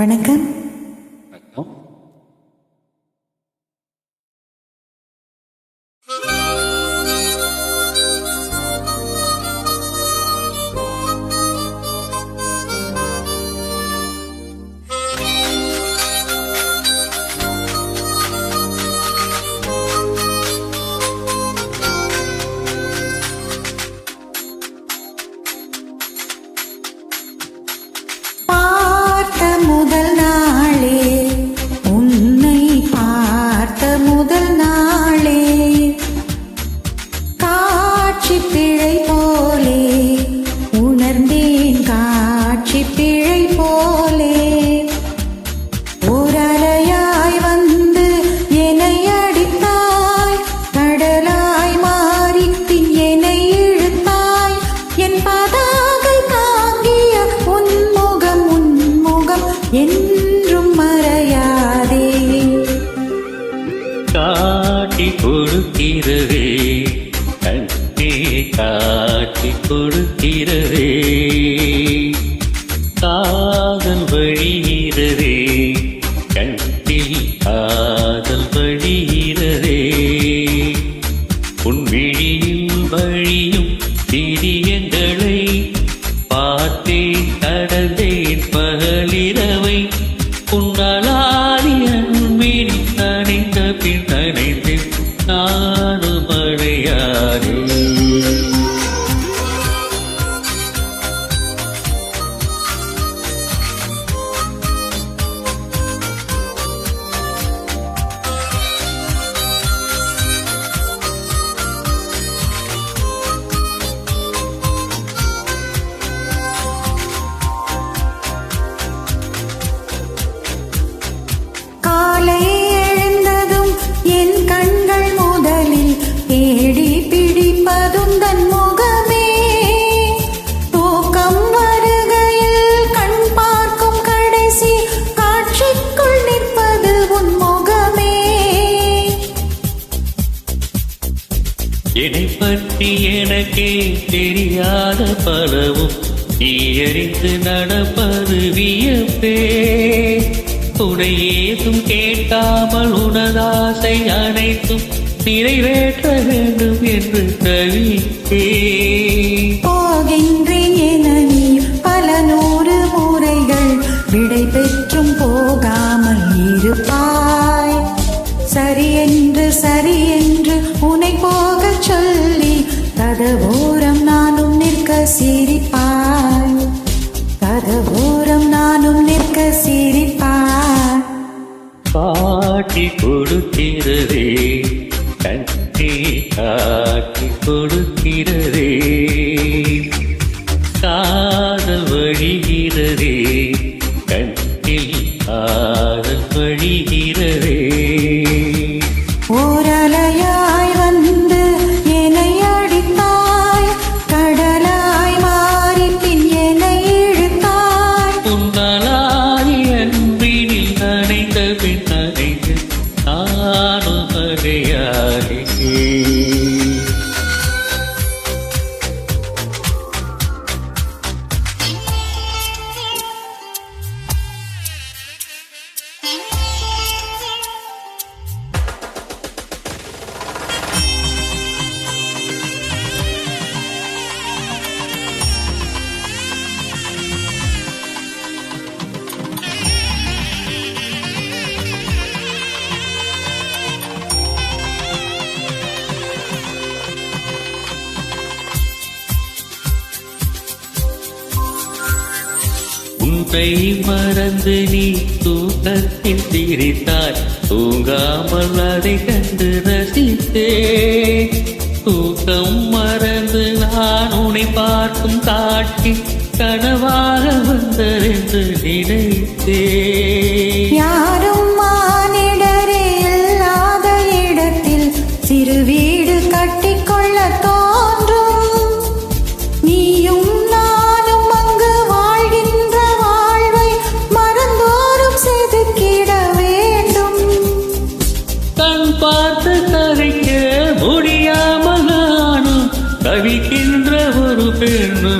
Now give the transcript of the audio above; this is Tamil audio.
வணக்கம். என்றும் மறையாதே. காட்டி கொடுக்கிறதே கண்ணே காட்டி கொடுக்கிறதே. காதல் வழிகிறதே கண்ணில் காதல் வழிகிறதே. உன் விழியில் அணைந்த என்னை பற்றி எனக்கே தெரியாத பலவும் நீ அறிந்து நடப்பது வியப்பே. துணை ஏதும் கேட்காமல் உனதாசை அனைத்தும் நிறைவேற்ற வேண்டும் என்று தவித்தே சிரிப்பாய். கதவோரம் நானும் நிற்க சிரிப்பாய். பாட்டி கொடுக்கிறதே கட்டி காட்டி கொடுக்கிறதே. காதல் வழிகிறதே கண்ணில் காதல் வழிகிறதே. உன்னை மறந்து நீ தூக்கத்தில் திரித்தாய். தூங்காமல் அதை கண்டு ரசித்தே தூக்கம் மறந்து நான் உன்னை பார்க்கும் காட்சி கனவாக வந்ததென்று நினைத்தே ஒரு பெண்ணு